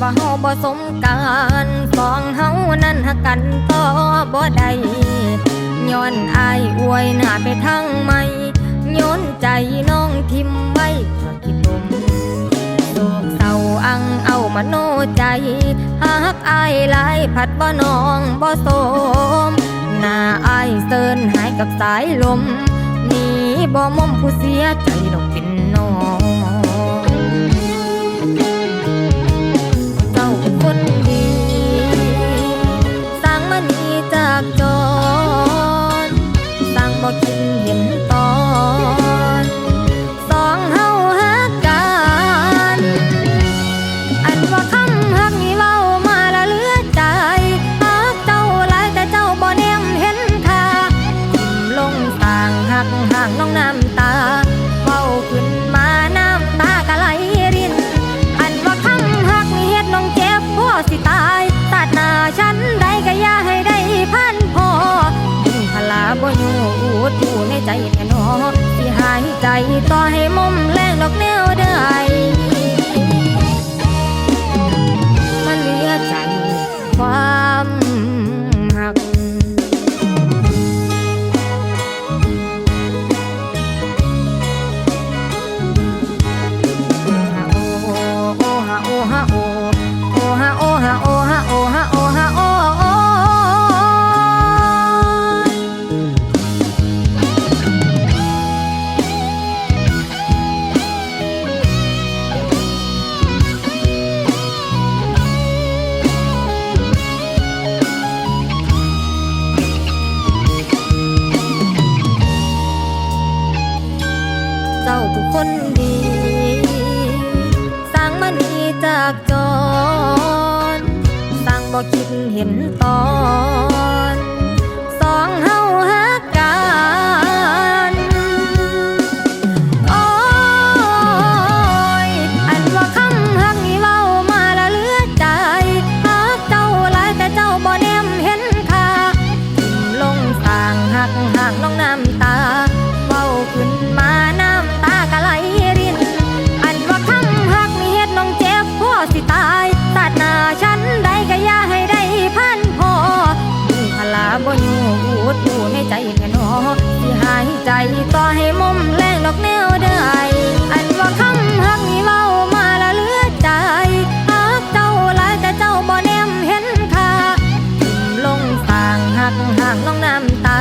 ว่าเฮาบ่สมกันสองเฮานั้นหักกันต่อบ่ได้ย้อนอายอวยหน้าไปทางใหม่ย้อนใจน้องทิมไว้ขอคิดลมโศกเศร้าอังเอามาโนใจหากอายหลายผัดบ่น้องบ่สมหน้าอายเซินหายกับสายลมหนีบ่มอมผู้เสียใจดอกเป็นน้อง น้ำตาเว้าขึ้นมาน้ำตากะไหลริน อันว่าคำหักมีเฮ็ดน้องเจ็บพ่อสิตายตัดหน้าฉันได้ก็อย่าให้ได้พันพอยิ่งพลาบ่อยู่อูดอยู่ในใจแท้หนอสิหายใจต่อให้มุมแรงดอกแนวได้ เจ้าผู้คนดี สร้างมันีจากจอนสร้างบ่คิดเห็นตอนสอง ใจต่อให้มุมแรงดอกแนวไดอันว่าคำหักนี่เว้ามาละเลือใจหักเจ้าหลายแต่เจ้าบ่แนมเห็นค่าลงสางหักห่างน้องน้ำตา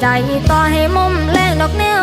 ใจต่อให้มุมแรงดอกแนว